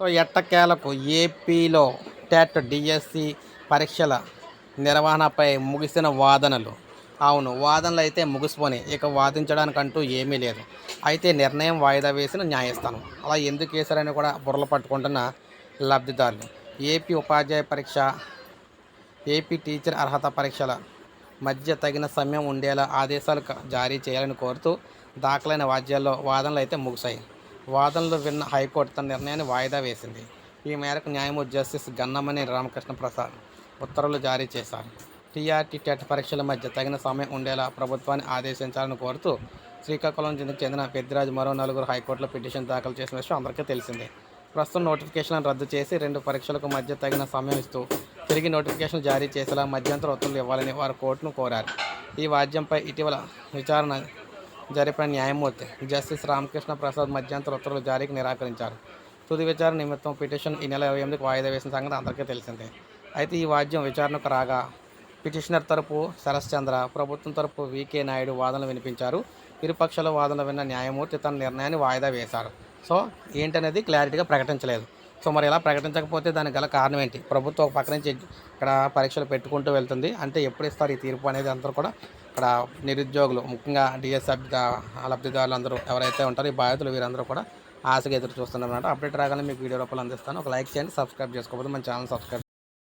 So ఎట్టకేలకు ఏపీలో TET DSC పరీక్షల నిర్వహణపై ముగిసిన వాదనలు. అవును వాదనలు అయితే ముగిసిపోయి ఇక వాదించడానికంటూ ఏమీ లేదు. అయితే నిర్ణయం వాయిదా వేసిన న్యాయస్థానం. అలా ఎందుకు వేశారని కూడా బుర్రలు పట్టుకుంటున్న లబ్ధిదారులు. ఏపీ ఉపాధ్యాయ పరీక్ష ఏపీ టీచర్ అర్హత పరీక్షల మధ్య తగిన సమయం ఉండేలా ఆదేశాలు జారీ చేయాలని కోరుతూ దాఖలైన వాద్యాల్లో వాదనలు అయితే ముగిశాయి. వాదనలు విన్న హైకోర్టు తన నిర్ణయాన్ని వాయిదా వేసింది. ఈ మేరకు న్యాయమూర్తి జస్టిస్ గన్నమణి రామకృష్ణ ప్రసాద్ ఉత్తర్వులు జారీ చేశారు. టీఆర్టీ టెట్ పరీక్షల మధ్య తగిన సమయం ఉండేలా ప్రభుత్వాన్ని ఆదేశించాలని కోరుతూ శ్రీకాకుళం జిల్లాకు చెందిన పెద్దిరాజు మరో నలుగురు హైకోర్టులో పిటిషన్ దాఖలు చేసిన విషయం అందరికీ తెలిసిందే. ప్రస్తుతం నోటిఫికేషన్లను రద్దు చేసి రెండు పరీక్షలకు మధ్య తగిన సమయం ఇస్తూ తిరిగి నోటిఫికేషన్ జారీ చేసేలా మధ్యంతర ఉత్తర్వులు ఇవ్వాలని వారు కోర్టును కోరారు. ఈ వాద్యంపై ఇటీవల విచారణ జరిపిన న్యాయమూర్తి జస్టిస్ రామకృష్ణ ప్రసాద్ మధ్యంతర ఉత్తర్వులు జారీకి నిరాకరించారు. తుది విచారణ నిమిత్తం పిటిషన్ ఈ నెల ఇరవై ఎనిమిదికి వాయిదా వేసిన సంగతి అందరికీ తెలిసిందే. అయితే ఈ వాద్యం విచారణకు రాగా పిటిషనర్ తరపు శరశ్చంద్ర ప్రభుత్వం తరపు వికే నాయుడు వాదనలు వినిపించారు. ఇరుపక్షాల వాదనలు విన్న న్యాయమూర్తి తన నిర్ణయాన్ని వాయిదా వేశారు. సో ఏంటనేది క్లారిటీగా ప్రకటించలేదు. సో మరి ఇలా ప్రకటించకపోతే దానికి గల కారణం ఏంటి? ప్రభుత్వం ఒక పక్క నుంచి ఇక్కడ పరీక్షలు పెట్టుకుంటూ వెళ్తుంది. అంటే ఎప్పుడు ఇస్తారు ఈ తీర్పు అనేది అందరూ కూడా ఇక్కడ నిరుద్యోగులు ముఖ్యంగా డిఎస్ లబ్ధిదారులు అందరూ ఎవరైతే ఉంటారో ఈ బాధితులు వీరందరూ కూడా ఆశగా ఎదురు చూస్తున్నారు అన్నమాట అప్డేట్ రాగానే మీకు వీడియో రూపాయలు అందిస్తాను. ఒక లైక్ చేయండి సబ్స్క్రైబ్ చేసుకోకపోతే మన ఛానల్ సబ్స్క్రైబ్